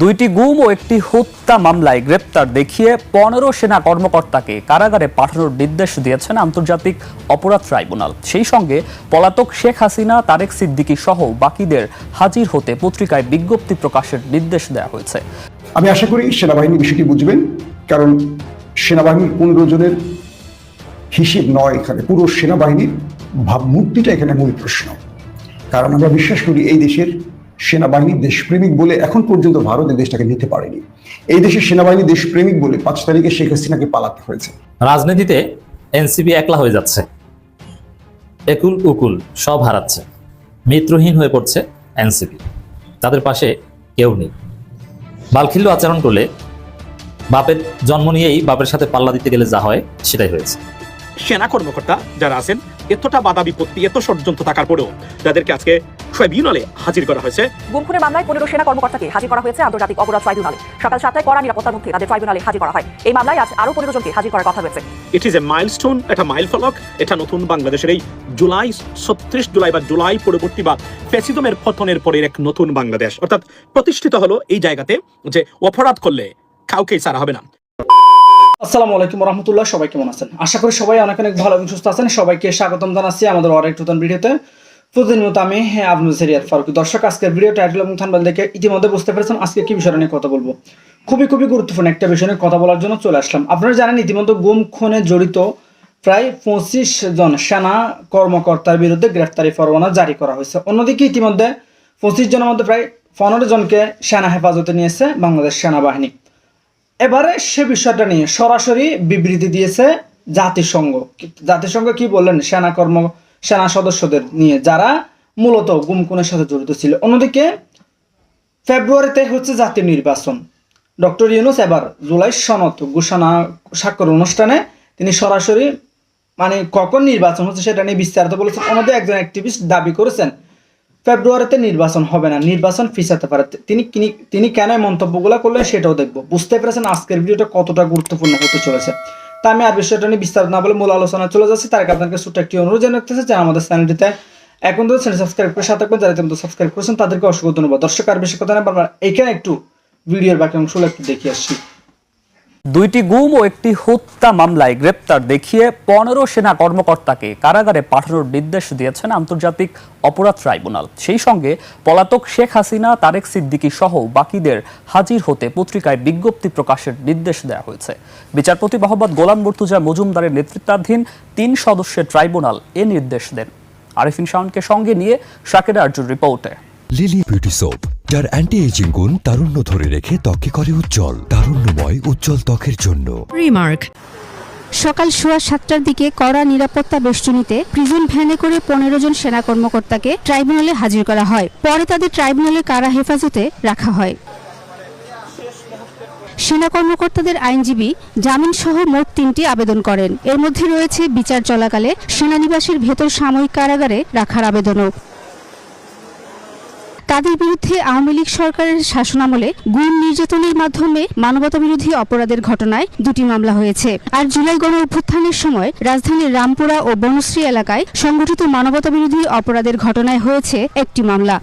দুইটি গুম ও একটি হত্যা মামলায় গ্রেপ্তার দেখিয়ে পনেরো সেনা কর্মকর্তাকে কারাগারে পাঠানোর নির্দেশ দিয়েছেন আন্তর্জাতিক অপরাধ ট্রাইব্যুনাল। সেই সঙ্গে পলাতক শেখ হাসিনা, তারেক সিদ্দিকী সহ বাকিদের হাজির হতে পত্রিকায় বিজ্ঞপ্তি প্রকাশের নির্দেশ দেওয়া হয়েছে। আমি আশা করি সেনাবাহিনী বিষয়টি বুঝবেন, কারণ সেনাবাহিনীর পনেরো জনের হিসেব নয় এখানে। পুরো সেনাবাহিনীর ভাবমূর্তিটা এখানে মূল প্রশ্ন। কারণ আমরা বিশ্বাস করি এই দেশের সেনাবাহিনী দেশপ্রেমিক বলে এখন পর্যন্ত ভারত এই দেশটাকে নিতে পারেনি। এই দেশের সেনাবাহিনী দেশপ্রেমিক বলে পাঁচ তারিখে শেখ হাসিনাকে পালাতে হয়েছে। রাজনীতিতে এনসিপি একলা হয়ে যাচ্ছে। একুল উকুল সব হারাচ্ছে। মিত্রহীন হয়ে পড়ছে এনসিপি। তাদের পাশে কেউ নেই। বালখিল্য আচরণ করলে বাপের জন্ম নিয়েই বাপের সাথে পাল্লা দিতে গেলে যা হয় সেটাই হয়েছে। সেনা কর্মকর্তা যারা আছেন এতটা বাধা বিপত্তি এত ষড়যন্ত্র থাকার পরেও তাদেরকে আজকে ট্রাইব্যুনালে হাজির করা হয়েছে। গুম খুনের মামলায় পনেরো সেনা কর্মকর্তাকে হাজির করা হয়েছে আন্তর্জাতিক অপরাধ ট্রাইব্যুনালে। সকাল সাতটায় কড়া নিরাপত্তার মধ্যে তাদের ট্রাইব্যুনালে হাজির করা হয়। এই মামলায় আজ আরও পনেরো জনকে হাজির করার কথা রয়েছে ইট ইজ এ মাইলস্টোন এটা মাইল ফলক এটা নতুন বাংলাদেশের এই জুলাই ছত্রিশ জুলাই বা জুলাই পরবর্তী বা ফ্যাসিজমের পতনের পরের এক নতুন বাংলাদেশ। অর্থাৎ প্রতিষ্ঠিত হলো এই জায়গাতে যে অপরাধ করলে কাউকেই ছাড়া হবে না। আসসালামু আলাইকুম রহমতুল্লাহ, সবাই কেমন আছেন? আশা করি সবাই অনেক অনেক ভালো এবং সুস্থ আছেন। সবাইকে স্বাগতম জানাচ্ছি আমাদের আরেক নতুন ভিডিওতে। প্রতিদিন মতো আমি হ্যাঁ আব্দুল সেরিয়াত ফারুক। দর্শক, আজকের ভিডিও টাইটেল এবং থানবাল দেখে ইতিমধ্যে বুঝতে পেরেছেন আজকে কি বিষয় নিয়ে কথা বলব। খুবই খুবই গুরুত্বপূর্ণ একটা বিষয় নিয়ে কথা বলার জন্য চলে আসলাম। আপনারা জানেন, ইতিমধ্যে গুম খুনে জড়িত প্রায় পঁচিশ জন সেনা কর্মকর্তার বিরুদ্ধে গ্রেফতারি পরোয়ানা জারি করা হয়েছে। অন্যদিকে ইতিমধ্যে পঁচিশ জনের মধ্যে প্রায় পনেরো জনকে সেনা হেফাজতে নিয়েছে বাংলাদেশ সেনাবাহিনী। এবারে সে বিষয়টা নিয়ে সরাসরি বিবৃতি দিয়েছে জাতিসংঘ। জাতিসংঘ কি বললেন? সেনা কর্ম, সেনা সদস্যদের নিয়ে যারা মূলত গুমকুনের সাথে জড়িত ছিল। অন্যদিকে ফেব্রুয়ারিতে হচ্ছে জাতীয় নির্বাচন। ডক্টর ইউনুস এবার জুলাই সনদ ঘোষণা, স্বাক্ষর অনুষ্ঠানে তিনি সরাসরি মানে কখন নির্বাচন হচ্ছে সেটা নিয়ে বিস্তারিত বলেছেন। অন্যদের একজন অ্যাক্টিভিস্ট দাবি করেছেন ফেব্রুয়ারিতে নির্বাচন হবে না, নির্বাচন ফিসাতে পারে। তিনি তিনি কেন মন্তব্যগুলো করলেন সেটাও দেখব। বুঝতে পেরেছেন আজকের ভিডিওটা কতটা গুরুত্বপূর্ণ হতে চলেছে। তা আমি আর বিষয়টা নিয়ে বিস্তারিত না বলে মূল আলোচনা চলে যাচ্ছি। তার আপনাকে ছোট্ট একটি অনুরোধ জানাতেছে যে আমাদের চ্যানেলটিতে এখন তো চ্যানেল সাবস্ক্রাইব করে সাথে যারা ইতিমধ্যে সাবস্ক্রাইব করেছেন, তাদেরকে অসংখ্য ধন্যবাদ। দর্শক, আর বেশি কথা না আমরা এখানে একটু ভিডিওর বাকি অংশগুলো একটু দেখে আসছি দুইটি গুম ও একটি হত্যা মামলায় গ্রেপ্তার দেখিয়ে পনেরো সেনা কর্মকর্তাকে কারাগারে পাঠানোর নির্দেশ দিয়েছেন আন্তর্জাতিক অপরাধ ট্রাইব্যুনাল। সেই সঙ্গে পলাতক শেখ হাসিনা, তারেক সিদ্দিকী সহ বাকিদের হাজির হতে পত্রিকায় বিজ্ঞপ্তি প্রকাশের নির্দেশ দেওয়া হয়েছে। বিচারপতি মোহাম্মদ গোলাম মুর্তুজা মজুমদারের নেতৃত্বাধীন তিন সদস্যের ট্রাইব্যুনাল এ নির্দেশ দেন। আরিফিন শাওনকে সঙ্গে নিয়ে শাকের আর্জুর রিপোর্টে। লিলি বিউটি সোপ যার অ্যান্টি এজিং গুণ তারুণ্য ধরে রেখে ত্বকে করে উজ্জ্বল, তারুণ্যময়, উজ্জ্বল ত্বকের জন্য। রিমার্ক সকাল সোয়া সাতটার দিকে কড়া নিরাপত্তা বেষ্টনীতে প্রিজন ভ্যানে করে পনেরো জন সেনা কর্মকর্তাকে ট্রাইব্যুনালে হাজির করা হয়। পরে তাদের ট্রাইব্যুনালে কারা হেফাজতে রাখা হয়। সেনা কর্মকর্তাদের আইনজীবী জামিন সহ মোট তিনটি আবেদন করেন। এর মধ্যে রয়েছে বিচার চলাকালে সেনানিবাসের ভেতর সাময়িক কারাগারে রাখার আবেদনও। তাদের বিরুদ্ধে আওয়ামী লীগ সরকারের শাসনামলে গুম নির্যাতনের মাধ্যমে মানবতাবিরোধী অপরাধের ঘটনায় দুটি মামলা হয়েছে। আর জুলাই গণ অভ্যুত্থানের সময় রাজধানীর রামপুরা ও বনশ্রী এলাকায় সংগঠিত মানবতাবিরোধী অপরাধের ঘটনায় হয়েছে একটি মামলা।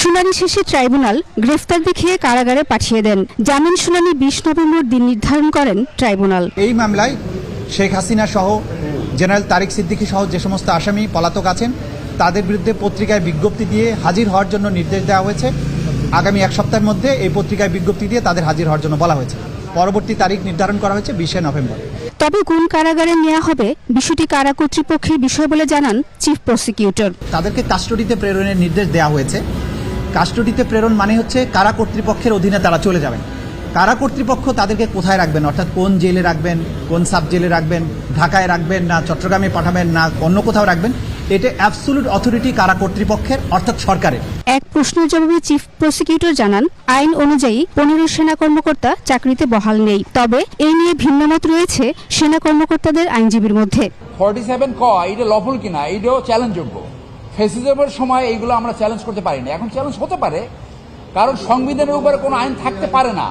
শুনানি শেষে ট্রাইব্যুনাল গ্রেফতার দেখিয়ে কারাগারে পাঠিয়ে দেন। জামিন শুনানি বিশ নভেম্বর দিন নির্ধারণ করেন ট্রাইব্যুনাল। এই মামলায় শেখ হাসিনা সহ জেনারেল তারিক সিদ্দিকী সহ যে সমস্ত আসামি, পলাতক আছেন তাদের বিরুদ্ধে পত্রিকায় বিজ্ঞপ্তি দিয়ে হাজির হওয়ার জন্য নির্দেশ দেওয়া হয়েছে। আগামী এক সপ্তাহের মধ্যে এই পত্রিকায় বিজ্ঞপ্তি দিয়ে তাদের হাজির হওয়ার জন্য বলা হয়েছে। পরবর্তী তারিখ নির্ধারণ করা হয়েছে বিশে নভেম্বর। তবে কোন কারাগারে নেওয়া হবে বিষয়টি কারা কর্তৃপক্ষের বিষয় বলে জানান চিফ প্রসিকিউটর। তাদেরকে কাস্টডিতে প্রেরণের নির্দেশ দেওয়া হয়েছে। কাস্টডিতে প্রেরণ মানে হচ্ছে কারা কর্তৃপক্ষের অধীনে তারা চলে যাবেন। কারা কর্তৃপক্ষ তাদেরকে কোথায় রাখবেন? অর্থাৎ কোন জেলে রাখবেন কোন সাব জেলে রাখবেন ঢাকায় রাখবেন না চট্টগ্রামে পাঠাবেন না অন্য কোথাও রাখবেন? এটা অ্যাবসুলুট অথরিটি কারা কর্তৃপক্ষের অর্থাৎ সরকারের। এক প্রশ্নের জবাবে চিফ প্রসিকিউটর জানান আইন অনুযায়ী পনেরো সেনা কর্মকর্তা চাকরিতে বহাল নেই। তবে এই নিয়ে ভিন্নমত রয়েছে সেনা কর্মকর্তাদের আইনজীবীর মধ্যে। ফর্টি সেভেন ক এটা লফুল কিনা এটাও চ্যালেঞ্জযোগ্য ফেসিজমের সময় এইগুলো আমরা চ্যালেঞ্জ করতে পারি না এখন চ্যালেঞ্জ হতে পারে কারণ সংবিধানের উপরে কোনো আইন থাকতে পারে না।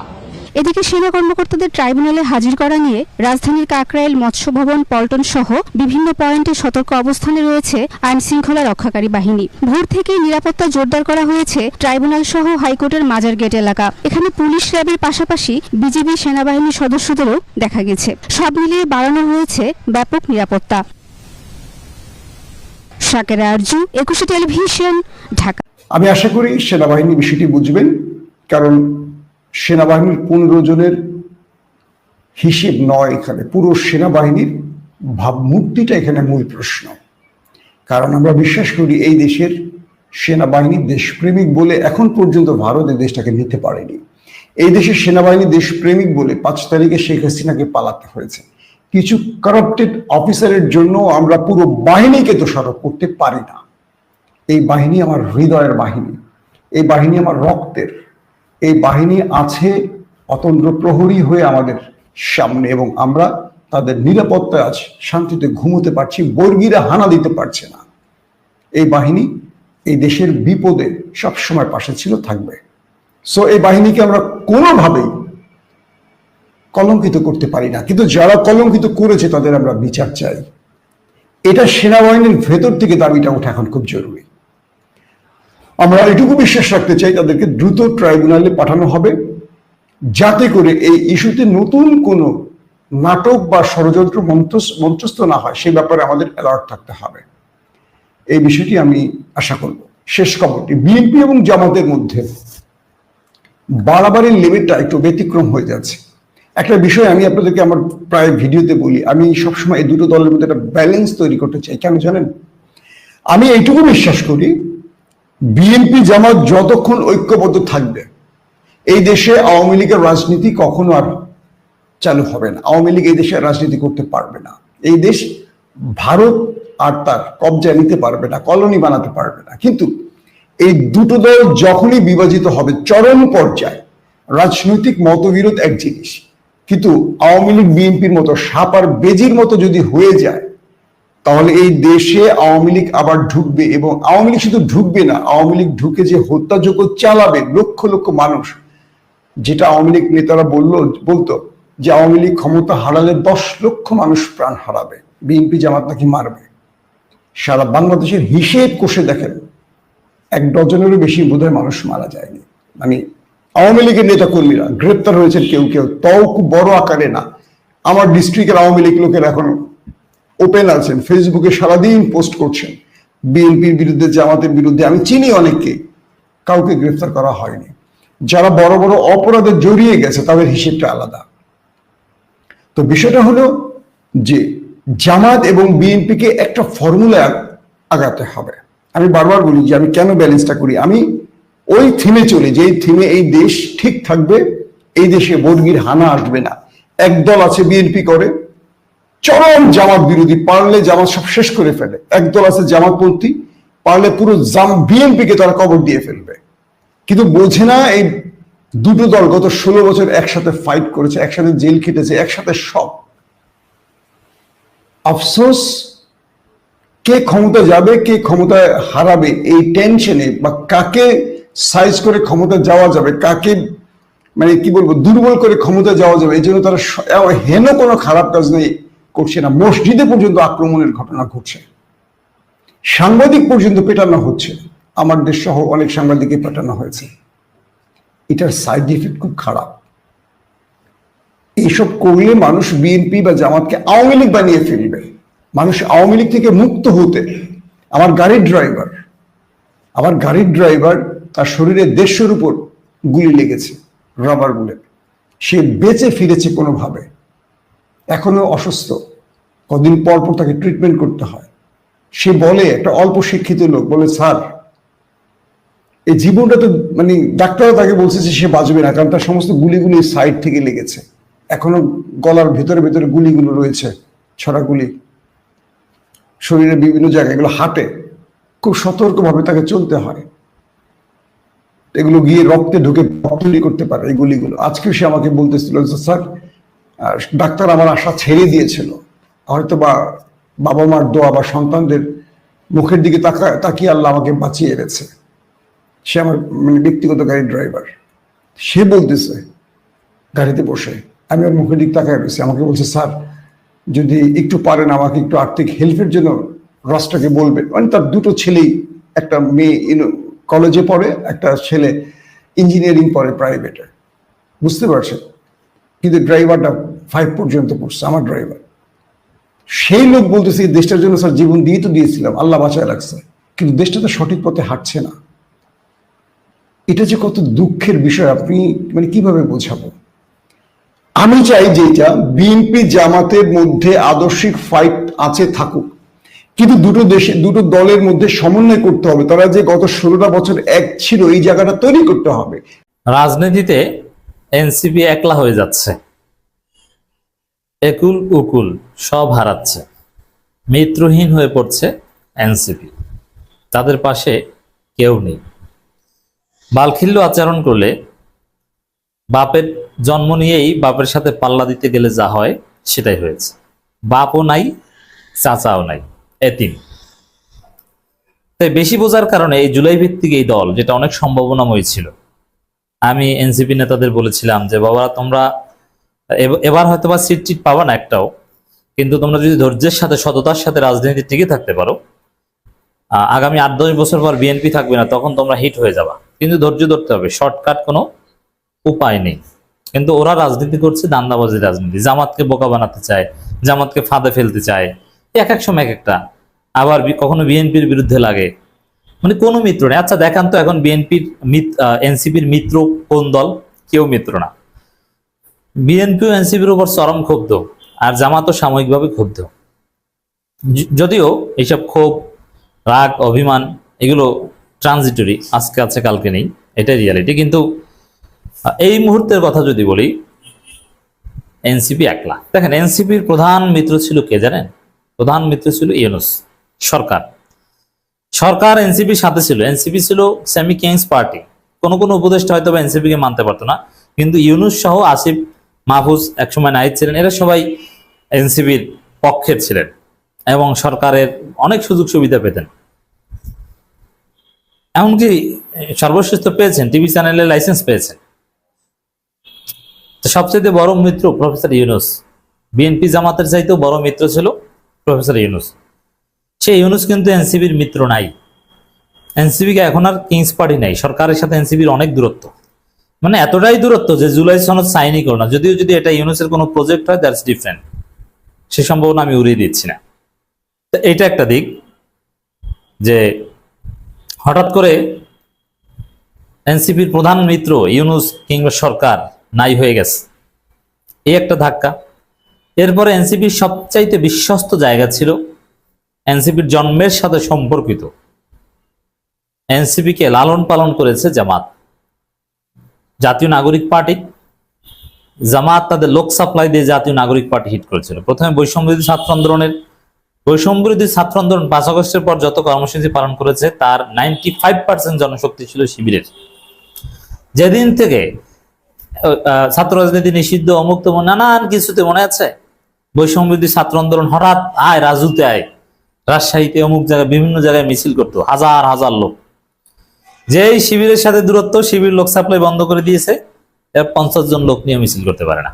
এদিকে সেনা কর্মকর্তাদের ট্রাইব্যুনালে হাজির করা নিয়ে রাজধানীর কাকরাইল মৎস্য ভবন পল্টন সহ বিভিন্ন পয়েন্টে সতর্ক অবস্থানে রয়েছে আইন শৃঙ্খলা রক্ষাকারী বাহিনী। ভোর থেকেই নিরাপত্তা জোরদার করা হয়েছে ট্রাইব্যুনাল সহ হাইকোর্টের মাজার গেট এলাকা। এখানে পুলিশ র্যাবের পাশাপাশি বিজিবি সেনাবাহিনীর সদস্যদেরও দেখা গেছে। সব মিলিয়ে বাড়ানো হয়েছে ব্যাপক নিরাপত্তা। শাকেরা আরজু, একুশে টেলিভিশন, ঢাকা। আমি আশা করি সেনাবাহিনী বিষয়টি বুঝবেন, কারণ সেনাবাহিনীর পনেরো জনের হিসেব নয় এখানে। পুরো সেনাবাহিনীর ভাবমূর্তিটা এখানে মূল প্রশ্ন। কারণ আমরা বিশ্বাস করি এই দেশের সেনাবাহিনী দেশপ্রেমিক বলে এখন পর্যন্ত ভারত এই দেশটাকে নিতে পারেনি। এই দেশের সেনাবাহিনী দেশপ্রেমিক বলে পাঁচ তারিখে শেখ হাসিনাকে পালাতে হয়েছে। কিছু কারাপ্টেড অফিসারের জন্য আমরা পুরো বাহিনীকে দোষারোপ করতে পারি না। এই বাহিনী আমার হৃদয়ের বাহিনী। এই বাহিনী আমার রক্তের। এই বাহিনী আছে অতন্ত্র প্রহরী হয়ে আমাদের সামনে এবং আমরা তাদের নিরাপত্তায় আছি, শান্তিতে ঘুমোতে পারছি, বর্গীরা হানা দিতে পারছে না। এই বাহিনী এই দেশের বিপদে সবসময় পাশে ছিল, থাকবে। সো এই বাহিনীকে আমরা কোনোভাবেই কলঙ্কিত করতে পারি না। কিন্তু যারা কলঙ্কিত করেছে, তাদের আমরা বিচার চাই। এটা সেনাবাহিনীর ভেতর থেকে দাবিটা ওঠা এখন খুব জরুরি। আমরা এটুকু বিশ্বাস রাখতে চাই তাদেরকে দ্রুত ট্রাইব্যুনালে পাঠানো হবে, যাতে করে এই ইস্যুতে নতুন কোনো নাটক বা ষড়যন্ত্র মন্ত্রস্থ না হয় সেই ব্যাপারে আমাদের অ্যালার্ট থাকতে হবে। এই বিষয়টি আমি আশা করব। শেষ খবরটি, বিএনপি এবং জামাতের মধ্যে বাড়াবাড়ির লিমিটটা একটু ব্যতিক্রম হয়ে যাচ্ছে। একটা বিষয় আমি আপনাদেরকে আমার প্রায় ভিডিওতে বলি, আমি সবসময় এই দুটো দলের মধ্যে একটা ব্যালেন্স তৈরি করতে চাই, কেন জানেন? আমি এইটুকু বিশ্বাস করি বিএনপি জামাত যতক্ষণ ঐক্যবদ্ধ থাকবে, এই দেশে আওয়ামী লীগের রাজনীতি কখনো আর চালু হবে না। আওয়ামী লীগ এই দেশে রাজনীতি করতে পারবে না। এই দেশ ভারত আর তার কবজা নিতে পারবে না, কলোনি বানাতে পারবে না। কিন্তু এই দুটো দল যখনই বিভাজিত হবে, চরম পর্যায়ে রাজনৈতিক মতবিরোধ এক জিনিস, কিন্তু আওয়ামী লীগ বিএনপির মতো সাপ আর বেজির মতো যদি হয়ে যায় তাহলে এই দেশে আওয়ামী লীগ আবার ঢুকবে এবং আওয়ামী লীগ শুধু ঢুকবে না, আওয়ামী লীগ ঢুকে যে হত্যাযোগ্য চালাবে, লক্ষ লক্ষ মানুষ, যেটা আওয়ামী লীগ নেতারা বলল, বলতো যে আওয়ামী লীগ ক্ষমতা হারালে দশ লক্ষ মানুষ প্রাণ হারাবে, বিএনপি জামাত নাকি মারবে। সারা বাংলাদেশের হিসেব কষে দেখেন, এক ডজনেরও বেশি বোধহয় মানুষ মারা যায়নি। মানে আওয়ামী লীগের নেতা কর্মীরা গ্রেপ্তার হয়েছেন কেউ কেউ, তাও খুব বড় আকারে না। আমার ডিস্ট্রিক্টের আওয়ামী লীগ লোকের এখন ওপেন আছেন ফেসবুকে সারাদিন পোস্ট করছেন। বিএনপির বিরুদ্ধে, জামাতের বিরুদ্ধে, আমি চিনি অনেককে, কাউকে গ্রেফতার করা হয়নি। যারা বড় বড় অপরাধে জড়িয়ে গেছে, তাদের হিসেবটা আলাদা। তো বিষয়টা হলো যে, জামাত এবং বিএনপিকে একটা ফর্মুলা আগাতে হবে। আমি বারবার বলি যে, আমি কেন ব্যালেন্সটা করি? আমি ওই থিমে চলি যে থিমে এই দেশ ঠিক থাকবে, এই দেশে বর্গির হানা আসবে না। একদল আছে বিএনপি করে চরম জামাত বিরোধী পারলে জামাত সব শেষ করে ফেলে। একদল আছে জামাতপন্থী, পারলে পুরো জাম বিএনপিকে তারা কবর দিয়ে ফেলবে। কিন্তু বোঝে না এই দুটো দল গত ষোলো বছর একসাথে ফাইট করেছে, একসাথে জেল খেটেছে, একসাথে সব। আফসোস, কে ক্ষমতা যাবে, কে ক্ষমতা হারাবে, এই টেনশনে বা কাকে সাইজ করে ক্ষমতা যাওয়া যাবে, কাকে মানে কি বলব, দুর্বল করে ক্ষমতা যাওয়া যাবে, এই জন্য তারা হেন কোনো খারাপ কাজ নেই। করছে না, মসজিদে পর্যন্ত আক্রমণের ঘটনা ঘটছে। সাংবাদিক পর্যন্ত পেটানো হচ্ছে। আমার দেশ সহ অনেক সাংবাদিককে পেটানো হয়েছে। এটার সাইড ইফেক্ট খুব খারাপ। এইসব করলে মানুষ বিএনপি বা জামাতকে আওয়ামী লীগ বানিয়ে ফেলবে। মানুষ আওয়ামী লীগ থেকে মুক্ত হতে। আমার গাড়ির ড্রাইভার আমার গাড়ির ড্রাইভার তার শরীরে দেড়শোর উপর গুলি লেগেছে রাবার বুলেট সে বেঁচে ফিরেছে কোনোভাবে। এখনও অসুস্থ। কদিন পর পর তাকে ট্রিটমেন্ট করতে হয়। সে বলে, একটা অল্প শিক্ষিত লোক বলে, স্যার, এই জীবনটা তো মানে ডাক্তারও তাকে বলছে যে সে বাঁচবে না, কারণ তার সমস্ত গুলিগুলি সাইড থেকে লেগেছে। এখনও গলার ভেতরে ভেতরে গুলিগুলো রয়েছে, ছড়া গুলি। শরীরের বিভিন্ন জায়গায় এগুলো হাঁটে। খুব সতর্কভাবে তাকে চলতে হয়। এগুলো গিয়ে রক্তে ঢুকে করতে পারে এই গুলিগুলো। আজকে সে আমাকে বলতেছিল স্যার ডাক্তার আমার আশা ছেড়ে দিয়েছিল। হয়তো বা বাবা মার দোয়া বা সন্তানদের মুখের দিকে তাকা, তাকিয়ে আল্লাহ আমাকে বাঁচিয়ে এনেছে। সে আমার মানে ব্যক্তিগত গাড়ির ড্রাইভার। সে বলতেছে, গাড়িতে বসে। আমি ওর মুখের দিক তাকায় রয়েছি। আমাকে বলছে, স্যার, যদি একটু পারেন আমাকে একটু আর্থিক হেল্পের জন্য রসটাকে বলবেন। মানে তার দুটো ছেলেই, একটা মেয়ে কলেজে পড়ে, একটা ছেলে ইঞ্জিনিয়ারিং পড়ে প্রাইভেটে। বুঝতে পারছেন? কিন্তু ড্রাইভারটা ফাইভ পর্যন্ত পড়ছে, আমার ড্রাইভার সেই লোক বলতেছে দেশটার জন্য স্যার জীবন দিয়ে তো দিয়েছিলাম, আল্লাহ বাঁচায় রাখছে। কিন্তু দেশটা তো সঠিক পথে হাঁটছে না। এটা যে কত দুঃখের বিষয়, আপনি মানে কীভাবে বোঝাবো? আমি চাই যে এটা বিএনপি জামাতের মধ্যে আদর্শিক ফাইট আছে, থাকুক। কিন্তু দুটো দেশে, দুটো দলের মধ্যে সমন্বয় করতে হবে। তারা যে গত ষোলোটা বছর এক ছিল, এই জায়গাটা তৈরি করতে হবে। রাজনীতিতে এনসিপি একলা হয়ে যাচ্ছে। একুল উকুল সব হারাচ্ছে। মিত্রহীন হয়ে পড়ছে এনসিপি। তাদের পাশে কেউ নেই। বালখিল্য আচরণ করলে বাপের জন্ম নিয়েই বাপের সাথে পাল্লা দিতে গেলে যা হয় সেটাই হয়েছে। বাপও নাই, চাচাও নাই, এতিম। তাই বেশি বোঝার কারণে এই জুলাই ভিত্তিক এই দল, যেটা অনেক সম্ভাবনাময় ছিল আমি এনসিপি নেতাদের বলেছিলাম যে, বাবা, তোমরা এব- এবার হয়তো বা সিট টিট পাবা না একটাও, কিন্তু তোমরা যদি ধৈর্যের সাথে, সততার সাথে রাজনীতি টিকে থাকতে পারো আগামী আট, দশ বছর পর বিএনপি থাকবে না, তখন তোমরা হিট হয়ে যাবা। কিন্তু ধৈর্য ধরতে হবে, শর্টকাট কোনো উপায় নেই। কিন্তু ওরা রাজনীতি করছে, দান্দাবাজি রাজনীতি। জামাতকে বোকা বানাতে চায়, জামাতকে ফাঁদে ফেলতে চায়, এক এক সময় এক একটা। আবার কখনো বিএনপির বিরুদ্ধে লাগে মানে কোনো মিত্র নেই। আচ্ছা দেখান তো এখন বিএনপির এনসিপির মিত্র কোন দল? কেউ মিত্র না। বিএনপি ও এনসিপির উপর চরম ক্ষুব্ধ আর জামাতও সাময়িকভাবে ক্ষুব্ধ। যদিও এইসব ক্ষোভ, রাগ, অভিমান এগুলো ট্রানজিটরি আজকে আছে, কালকে নেই, এটাই রিয়ালিটি কিন্তু এই মুহূর্তের কথা যদি বলি, এনসিপি একলা। দেখেন, এনসিপির প্রধান মিত্র ছিল কে জানেন? প্রধান মিত্র ছিল ইউনুস সরকার। সরকার এনসিপির সাথে ছিল। এনসিপি ছিল সেমি কিংস পার্টি কোন কোন উপদেষ্টা হয়তো এনসিপি কে মানতে পারতো না। কিন্তু ইউনুস সহ আসিফ মাহফুজ একসময় নাইট ছিলেন। এরা সবাই এনসিপির পক্ষের ছিলেন এবং সরকারের অনেক সুযোগ সুবিধা পেতেন। এমনকি সর্বশেষ তো পেয়েছেন, টিভি চ্যানেলের লাইসেন্স পেয়েছেন। তো সবচেয়ে বড় মিত্র প্রফেসর ইউনুস। বিএনপি জামাতের চাইতেও বড় মিত্র ছিল প্রফেসর ইউনুস। সেই ইউনুস কিন্তু এনসিবির মিত্র নাই। এনসিবিকে এখন আর কিংস পার্টি নাই। সরকারের সাথে এনসিবির অনেক দূরত্ব। মানে এতটাই দূরত্ব যে জুলাই সনদ সাইনই করো না। যদিও যদি এটা ইউনুসের কোনো প্রজেক্ট হয়, দ্যাটস ডিফারেন্ট। সে সম্ভাবনা আমি উড়িয়ে দিচ্ছি না। তো এটা একটা দিক যে হঠাৎ করে এনসিপির প্রধান মিত্র ইউনুস কিংবা সরকার নাই হয়ে গেছে। এই একটা ধাক্কা। এরপরে এনসিপির সবচাইতে বিশ্বস্ত জায়গা ছিল এনসিপির জন্মের সাথে সম্পর্কিত। এনসিপিকে লালন পালন করেছে জামাত। জাতীয় নাগরিক পার্টি, জামাত তাদের লোক সাপ্লাই দিয়ে জাতীয় নাগরিক পার্টি হিট করেছিল। প্রথমে বৈষম্যবিরোধী ছাত্র আন্দোলনের বৈষম্যবিরোধী ছাত্র আন্দোলন পাঁচ আগস্টের পর যত কর্মসূচি পালন করেছে, তার নাইনটি ফাইভ পার্সেন্ট জনশক্তি ছিল শিবিরের। যেদিন থেকে ছাত্র রাজনীতি নিষিদ্ধ অমুক্ত নানান কিছুতে মনে আছে? বৈষম্যবিরোধী ছাত্র আন্দোলন হঠাৎ আয়, রাজুতে আয়। রাজশাহীতে অমুক জায়গায়, বিভিন্ন জায়গায় মিছিল করত, হাজার হাজার লোক। যেই শিবিরের সাথে দূরত্ব, শিবির লোক সাপ্লাই বন্ধ করে দিয়েছে, এর পঞ্চাশ জন লোক নিয়ে মিছিল করতে পারে না।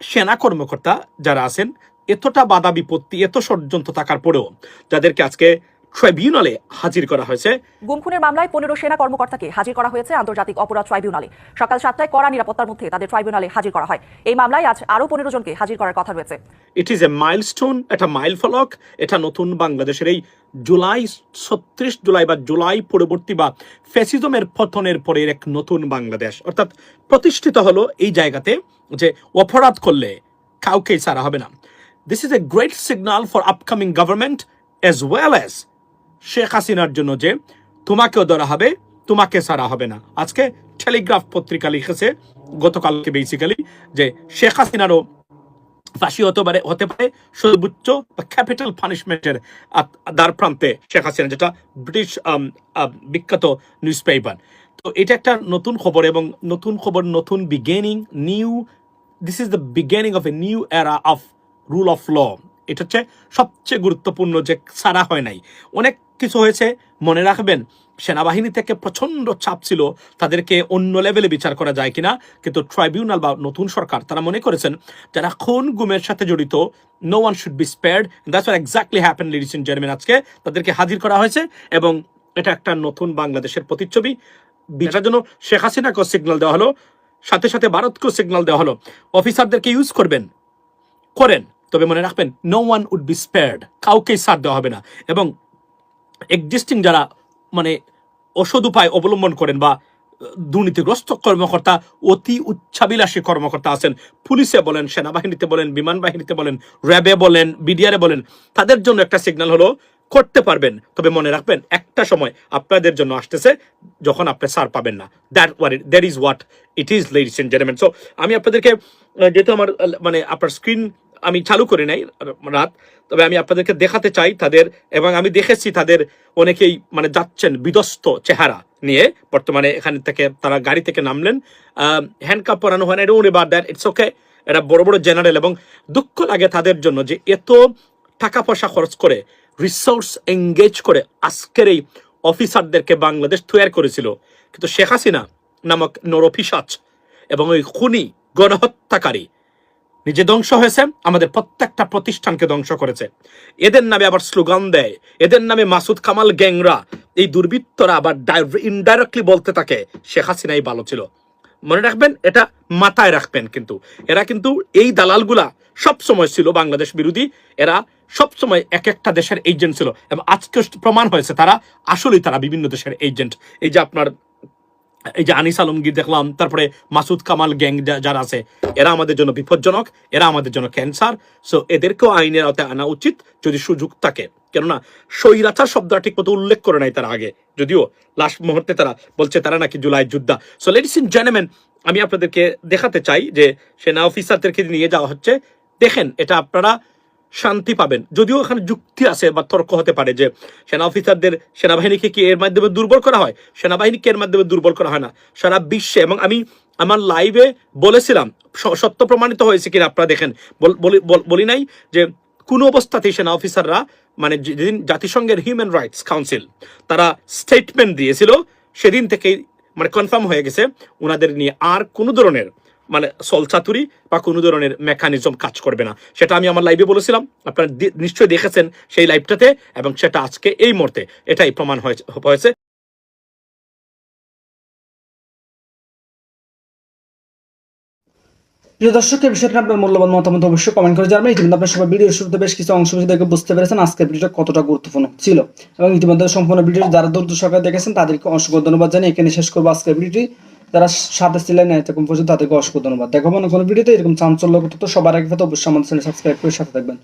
সেনা কর্মকর্তা যারা আছেন, এতটা বাধা বিপত্তি, এত ষড়যন্ত্র থাকার পরেও যাদেরকে আজকে ট্রাইব্যুনালে হাজির করা হয়েছে। গুম খুনের মামলায় পনেরো সেনা কর্মকর্তাকে হাজির করা হয়েছে আন্তর্জাতিক অপরাধ ট্রাইব্যুনালে। সকাল সাতটায় কড়া নিরাপত্তার মধ্যে তাদের ট্রাইব্যুনালে হাজির করা হয়। এই মামলায় আজ আরও পনেরো জনকে হাজির করার কথা রয়েছে। ইট ইজ এ মাইলস্টোন এটা মাইল ফলক এটা নতুন বাংলাদেশের এই জুলাই ছত্রিশ জুলাই বা জুলাই পরবর্তী বা ফ্যাসিজমের পতনের পরে এক নতুন বাংলাদেশ। অর্থাৎ প্রতিষ্ঠিত হলো এই জায়গাতে যে অপরাধ করলে কাউকেই ছাড়া হবে না। This is a great signal for upcoming government as well as Sheikh হাসিনার জন্য যে তোমাকেও ধরা হবে, তোমাকে ছাড়া হবে না। আজকে টেলিগ্রাফ পত্রিকা লিখেছে, গতকালকে বেসিক্যালি যে শেখ হাসিনারও ফাঁসি হতে পারে হতে পারে, সর্বোচ্চ ক্যাপিটাল পানিশমেন্টের দ্বার প্রান্তে শেখ হাসিনা, যেটা ব্রিটিশ বিখ্যাত নিউজ পেপার তো এটা একটা নতুন খবর এবং নতুন খবর, নতুন beginning new this is the beginning of a new era of rule of law এটা হচ্ছে সবচেয়ে গুরুত্বপূর্ণ যে সারা হয় নাই। অনেক কিছু হয়েছে, মনে রাখবেন, সেনাবাহিনী থেকে প্রচণ্ড চাপ ছিল, তাদেরকে অন্য লেভেলে বিচার করা যায় কিনা, কিন্তু ট্রাইব্যুনাল বা নতুন সরকার তারা মনে করেছেন, যারা খুন গুমের সাথে জড়িত no one should be spared that's exactly happen ladies in German আজকে তাদেরকে হাজির করা হয়েছে, এবং এটা একটা নতুন বাংলাদেশের প্রতিচ্ছবি। বিচার জন্য শেখ হাসিনাকেও সিগন্যাল দেওয়া হলো, সাথে সাথে ভারতকেও সিগন্যাল দেওয়া হলো। অফিসারদেরকে ইউজ করবেন, করেন। তবে মনে রাখবেন no one would be spared কাউকেই সাথ দেওয়া হবে না। এবং এক্সিস্টিং যারা মানে অসদ উপায় অবলম্বন করেন বা দুর্নীতিগ্রস্ত কর্মকর্তা, অতি উচ্চাবিলাসী কর্মকর্তা আছেন, পুলিশে বলেন, সেনাবাহিনীতে বলেন, বিমান বাহিনীতে বলেন, র্যাবে বলেন বিডিআরে বলেন, তাদের জন্য একটা সিগন্যাল হলো, করতে পারবেন। তবে মনে রাখবেন, একটা সময় আপনাদের জন্য আসতেছে, যখন আপনি সার পাবেন না। That war that is what it is ladies and gentleman so আমি আপনাদেরকে যেহেতু আমার মানে আপনার স্ক্রিন আমি চালু করি নাই রাত, তবে আমি আপনাদেরকে দেখাতে চাই তাদের এবং আমি দেখেছি তাদের অনেকেই মানে যাচ্ছেন বিধ্বস্ত চেহারা নিয়ে। বর্তমানে এখান থেকে তারা গাড়ি থেকে নামলেন। হ্যান্ডকাপ পরানো হয় না এটা উনি বাদ দেন ইটস ওকে এটা বড় বড় জেনারেল এবং দুঃখ লাগে তাদের জন্য যে এত টাকা পয়সা খরচ করে রিসোর্স এঙ্গেজ করে আজকের এই অফিসারদেরকে বাংলাদেশ তৈরি করেছিল। কিন্তু শেখ হাসিনা নামক নরপিসাচ এবং ওই খুনি গণহত্যাকারী নিজে ধ্বংস হয়েছে, আমাদের প্রত্যেকটা প্রতিষ্ঠানকে ধ্বংস করেছে। এদের নামে আবার স্লোগান দেয়, এদের নামে মাসুদ কামাল গ্যাংরা। এই দুর্বৃত্তরা আবার ইনডাইরেক্টলি বলতে থাকে, শেখ হাসিনাই ভালো ছিল। মনে রাখবেন, এটা মাথায় রাখবেন কিন্তু। এরা কিন্তু এই দালালগুলা সব সময় ছিল বাংলাদেশ বিরোধী, এরা সব সময় এক একটা দেশের এজেন্ট ছিল। এবং আজকে প্রমাণ হয়েছে, তারা আসলেই তারা বিভিন্ন দেশের এজেন্ট এই যে আপনার এই যে আনিস আলমগীর দেখলাম, তারপরে মাসুদ কামাল গ্যাং যারা আছে, এরা আমাদের জন্য বিপজ্জনক, এরা আমাদের জন্য ক্যান্সার সো এদেরকেও আইনের আওতায় আনা উচিত যদি সুযোগ থাকে। কেননা, স্বৈরাচার শব্দটা ঠিক মতো উল্লেখ করে নাই তারা আগে। যদিও লাস্ট মুহূর্তে তারা বলছে তারা নাকি জুলাই যোদ্ধা। সো লেডিস ইন জেনেমেন আমি আপনাদেরকে দেখাতে চাই যে সেনা অফিসারদেরকে নিয়ে যাওয়া হচ্ছে। দেখেন, এটা আপনারা শান্তি পাবেন। যদিও এখানে যুক্তি আছে বা তর্ক হতে পারে যে সেনা অফিসারদের সেনাবাহিনীকে কি এর মাধ্যমে দুর্বল করা হয়? সেনাবাহিনীকে এর মাধ্যমে দুর্বল করা হয় না। সারা বিশ্বে এবং আমি আমার লাইভে বলেছিলাম সত্য প্রমাণিত হয়েছে কিনা আপনারা দেখেন। বলি নাই যে কোনো অবস্থাতেই সেনা অফিসাররা মানে যেদিন জাতিসংঘের হিউম্যান রাইটস কাউন্সিল তারা স্টেটমেন্ট দিয়েছিল, সেদিন থেকেই মানে কনফার্ম হয়ে গেছে, ওনাদের নিয়ে আর কোনো ধরনের মানে সলচাতুরি বা কোনো ধরনের মেকানিজম কাজ করবে না। সেটা আমি আমার লাইভে বলেছিলাম। আপনারা নিশ্চয়ই দেখেছেন সেই লাইভটাতে এবং সেটা আজকে এই মুহূর্তে এটাই প্রমাণ হয়েছে প্রিয় দর্শক এই বিষয়টা আপনার মূল্যবান মতামত অবশ্যই কমেন্ট করে জানাবেন। ইতিমধ্যে আপনার সবাই ভিডিওর শুরুতে বেশ কিছু অংশ দেখে বুঝতে পেরেছেন আজকের ভিডিওটা কতটা গুরুত্বপূর্ণ ছিল। এবং ইতিমধ্যে সম্পূর্ণ ভিডিও যারা দূর সরকার দেখেছেন, তাদেরকে অসংখ্য ধন্যবাদ জানিয়ে এখানে শেষ করব আজকের ভিডিওটি। যারা সাথে ছিলেন এরকম পর্যন্ত তাদেরকে অসংখ্য ধন্যবাদ। দেখো না কোনো ভিডিওতে এরকম চাঞ্চল্য তো সবার আগে পেতে অবশ্যই আমাদের চ্যানেল সাবস্ক্রাইব করে সাথে থাকবেন।